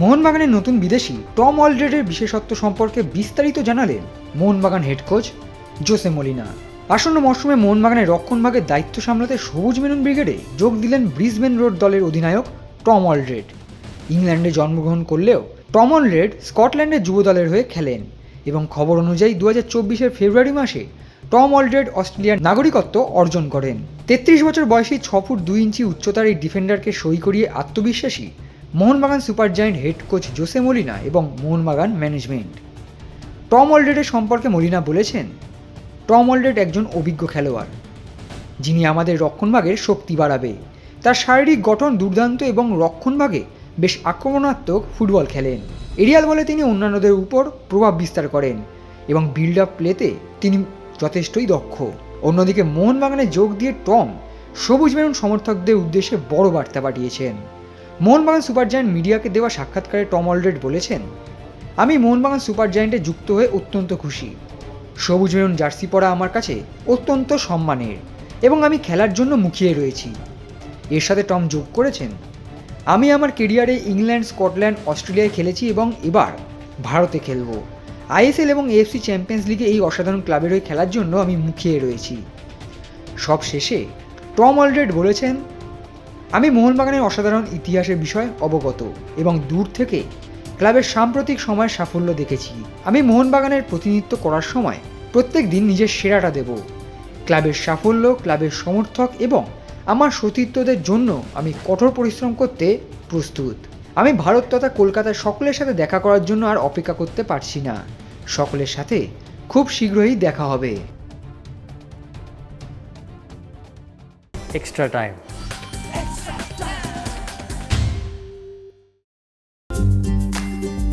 মোহনবাগানের নতুন বিদেশি টম অলড্রেডের বিশেষত্ব সম্পর্কে বিস্তারিত জানালেন Mohun Bagan head coach Jose Molina. আসন্ন মরশুমে মোহনবাগানের রক্ষণভাগের দায়িত্ব সামলাতে সবুজ মেরুন ব্রিগেডে যোগ দিলেন ব্রিসবেন রোড দলের অধিনায়ক টম অলড্রেড। ইংল্যান্ডে জন্মগ্রহণ করলেও টম অলড্রেড স্কটল্যান্ডের যুব দলের হয়ে খেলেন এবং খবর অনুযায়ী দু হাজার ফেব্রুয়ারি মাসে টম অলড্রেড অস্ট্রেলিয়ার নাগরিকত্ব অর্জন করেন। তেত্রিশ বছর বয়সী ছ ফুট দুই ইঞ্চি উচ্চতার এই ডিফেন্ডারকে সই করিয়ে আত্মবিশ্বাসী Mohun Bagan super giant head coach Jose Molina এবং মোহনবাগান ম্যানেজমেন্ট। টম অলড্রেডের সম্পর্কে মলিনা বলেছেন, টম অলড্রেড একজন অভিজ্ঞ খেলোয়াড়। যিনি আমাদের রক্ষণভাগের শক্তি বাড়াবে। তার শারীরিক গঠন দুর্দান্ত এবং রক্ষণভাগে বেশ আক্রমণাত্মক ফুটবল খেলেন। এরিয়াল বলে তিনি অন্যান্যদের উপর প্রভাব বিস্তার করেন এবং বিল্ড আপ প্লেতে তিনি যথেষ্টই দক্ষ। অন্যদিকে মোহনবাগানে যোগ দিয়ে টম সবুজ মেরুন সমর্থকদের উদ্দেশ্যে বড় বার্তা পাঠিয়েছেন। মোহনবাগান সুপার জায়ান্ট মিডিয়াকে দেওয়া সাক্ষাৎকারে টম অলরেড বলেছেন, আমি মোহনবাগান সুপার জায়ান্টে যুক্ত হয়ে অত্যন্ত খুশি। সবুজ মেরুন জার্সি পরা আমার কাছে অত্যন্ত সম্মানের এবং আমি খেলার জন্য মুখিয়ে রয়েছি। এর সাথে টম যোগ করেছেন, আমি আমার কেরিয়ারে ইংল্যান্ড, স্কটল্যান্ড, অস্ট্রেলিয়ায় খেলেছি এবং এবার ভারতে খেলব। আইএসএল এবং এএফসি চ্যাম্পিয়ন্স লিগে এই অসাধারণ ক্লাবের হয়ে খেলার জন্য আমি মুখিয়ে রয়েছি। সব শেষে টম অলরেড বলেছেন আমি মোহনবাগানের অসাধারণ ইতিহাসের বিষয়ে অবগত এবং দূর থেকে ক্লাবের সাম্প্রতিক সময়ের সাফল্য দেখেছি। আমি মোহনবাগানের প্রতিনিধিত্ব করার সময় প্রত্যেক দিন নিজের সেরাটা দেব। ক্লাবের সাফল্য, ক্লাবের সমর্থক এবং আমার সতীর্থদের জন্য আমি কঠোর পরিশ্রম করতে প্রস্তুত। আমি ভারত তথা কলকাতার সকলের সাথে দেখা করার জন্য আর অপেক্ষা করতে পারছি না। সকলের সাথে খুব শীঘ্রই দেখা হবে। Extra time.